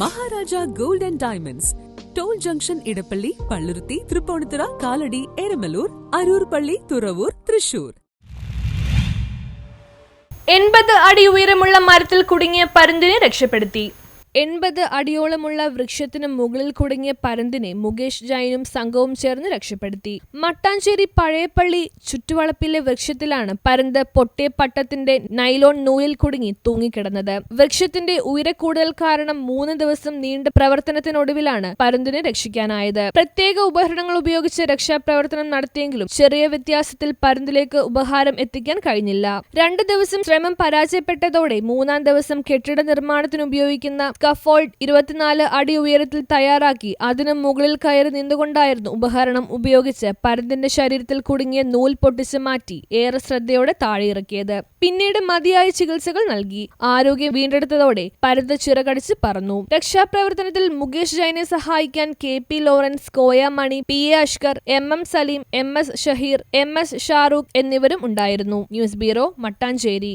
Maharaja gold and diamonds. Toll junction Edappally Palluruthy Tripunithura Kalady Eramalloor Aroor പള്ളി തുറവൂർ തൃശൂർ. എൺപത് അടി ഉയരമുള്ള മരത്തിൽ കുടുങ്ങിയ പരുന്തിനെ രക്ഷപ്പെടുത്തി. എൺപത് അടിയോളമുള്ള വൃക്ഷത്തിന് മുകളിൽ കുടുങ്ങിയ പരന്തിനെ മുകേഷ് ജൈനും സംഘവും ചേർന്ന് രക്ഷപ്പെടുത്തി. മട്ടാഞ്ചേരി പഴയപ്പള്ളി ചുറ്റുവളപ്പിലെ വൃക്ഷത്തിലാണ് പരന്ത് പൊട്ടിയ പട്ടത്തിന്റെ നൈലോൺ നൂലിൽ കുടുങ്ങി തൂങ്ങിക്കിടന്നത്. വൃക്ഷത്തിന്റെ ഉയരക്കൂടുതൽ കാരണം മൂന്ന് ദിവസം നീണ്ട പ്രവർത്തനത്തിനൊടുവിലാണ് പരന്തിനെ രക്ഷിക്കാനായത്. പ്രത്യേക ഉപകരണങ്ങൾ ഉപയോഗിച്ച് രക്ഷാപ്രവർത്തനം നടത്തിയെങ്കിലും ചെറിയ വ്യത്യാസത്തിൽ പരന്തിലേക്ക് ഉപഹാരം എത്തിക്കാൻ കഴിഞ്ഞില്ല. രണ്ട് ദിവസം ശ്രമം പരാജയപ്പെട്ടതോടെ മൂന്നാം ദിവസം കെട്ടിട നിർമ്മാണത്തിന് ഉപയോഗിക്കുന്ന സ്കഫോൾഡ് ഇരുപത്തിനാല് അടി ഉയരത്തിൽ തയ്യാറാക്കി. അതിനു മുകളിൽ കയറി നിന്നുകൊണ്ടായിരുന്നു ഉപകരണം ഉപയോഗിച്ച് പരുന്തിന്റെ ശരീരത്തിൽ കുടുങ്ങിയ നൂൽ പൊട്ടിച്ച് മാറ്റി ഏറെ ശ്രദ്ധയോടെ താഴെയിറക്കിയത്. പിന്നീട് മതിയായ ചികിത്സകൾ നൽകി. ആരോഗ്യം വീണ്ടെടുത്തതോടെ പരുന്ത് ചിറകടിച്ച് പറന്നു. രക്ഷാപ്രവർത്തനത്തിൽ മുകേഷ് ജൈനെ സഹായിക്കാൻ K P Lawrence Koya Mani P A Ashkar M M Salim M S Shaheer M S Shahrukh എന്നിവരും ഉണ്ടായിരുന്നു. News bureau Mattancherry.